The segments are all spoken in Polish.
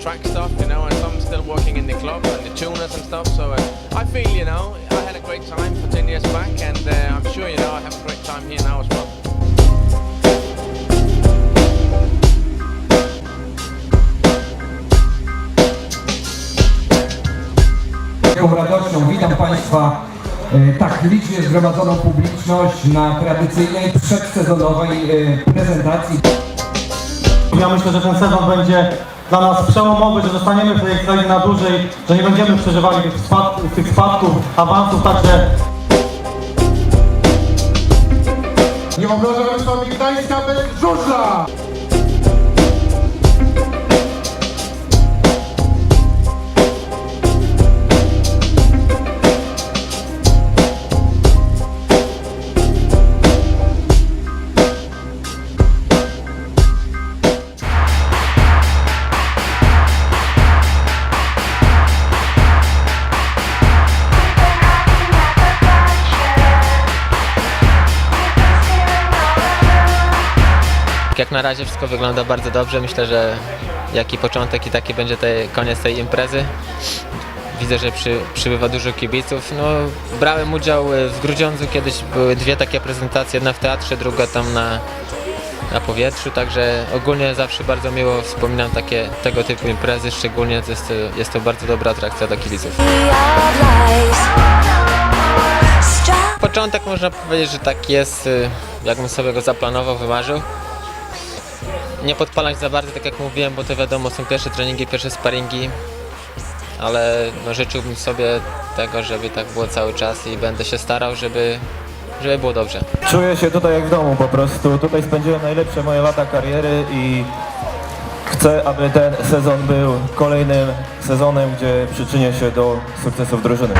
track stuff, you know, and some still working in the club and the tuners and stuff. So uh, I feel, you know, years back, and uh, I'm sure, you know, I have a great time here now as well. Wielką radością witam Państwa e, tak licznie zgromadzoną publiczność na tradycyjnej przedsezonowej e, prezentacji. Ja myślę, że ten sezon będzie dla nas przełomowy, że zostaniemy w tej ekstralie na dłużej, że nie będziemy przeżywali tych, spad, tych spadków, awansów, także Obrażam Wami Gdańska bez żużla! Jak na razie wszystko wygląda bardzo dobrze. Myślę, że jaki początek i taki będzie tej, koniec tej imprezy. Widzę, że przy, przybywa dużo kibiców. No, brałem udział e, w Grudziądzu, kiedyś były dwie takie prezentacje, jedna w teatrze, druga tam na, na powietrzu, także ogólnie zawsze bardzo miło wspominam takie, tego typu imprezy, szczególnie to jest, to- jest to bardzo dobra atrakcja dla kibiców. Początek można powiedzieć, że tak jest, y, jakbym sobie go zaplanował, wymarzył. Nie podpalać za bardzo, tak jak mówiłem, bo to wiadomo, są pierwsze treningi, pierwsze sparingi, ale no, życzyłbym sobie tego, żeby tak było cały czas i będę się starał, żeby, żeby było dobrze. czuję się tutaj jak w domu po prostu. Tutaj spędziłem najlepsze moje lata kariery i chcę, aby ten sezon był kolejnym sezonem, gdzie przyczynię się do sukcesów drużyny.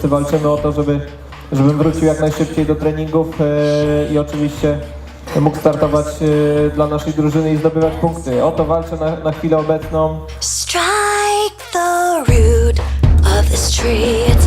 Wszyscy walczymy o to, żeby, żebym wrócił jak najszybciej do treningów e, i oczywiście mógł startować e, dla naszej drużyny i zdobywać punkty. O to walczę na, na chwilę obecną. Strike the root of the streets,